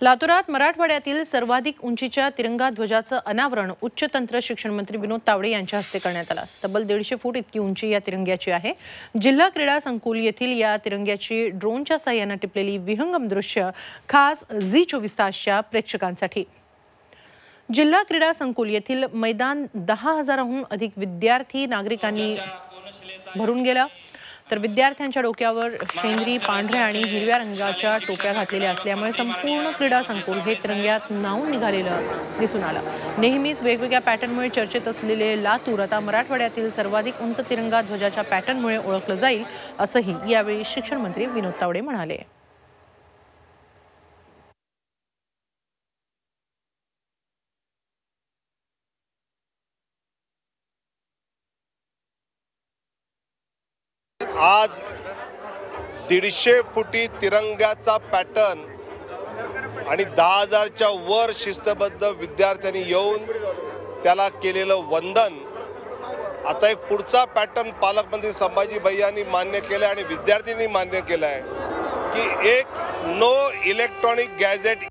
लातूरात मराठवाड्यातील सर्वाधिक उंचीच्या तिरंगा ध्वजाचं अनावरण उच्च तंत्र शिक्षण मंत्री विनोद तावडे यांच्या हस्ते करण्यात आलं. तब्बल दीडशे फूट इतकी उंची या तिरंग्याची आहे. जिल्हा क्रीडा संकुल येथील या तिरंग्याची ड्रोनच्या साह्यानं टिपलेली विहंगम दृश्य खास झी चोवीस तासच्या प्रेक्षकांसाठी. जिल्हा क्रीडा संकुल येथील मैदान दहा हजाराहून अधिक विद्यार्थी नागरिकांनी भरून गेला. तर विद्यार्थ्यांच्या डोक्यावर शेंद्री पांढऱ्या आणि हिरव्या रंगाच्या टोप्या घातलेल्या असल्यामुळे संपूर्ण क्रीडा संकुल हे तिरंग्यात नावून निघालेलं दिसून आलं. नेहमीच वेगवेगळ्या पॅटर्नमुळे चर्चेत असलेले लातूर आता मराठवाड्यातील सर्वाधिक उंच तिरंगा ध्वजाच्या पॅटर्नमुळे ओळखलं जाईल असंही यावेळी शिक्षण मंत्री विनोद तावडे म्हणाले. आज दीडशे फुटी तिरंग्याचा पॅटर्न आणि दहा हजारच्या वर शिस्तबद्ध विद्यार्थ्यांनी येऊन त्याला केलेलं वंदन. आता एक पुढचा पॅटर्न पालकमंत्री संभाजी भैयांनी मान्य केलं आणि विद्यार्थ्यांनी मान्य केलं आहे की एक नो इलेक्ट्रॉनिक गॅजेट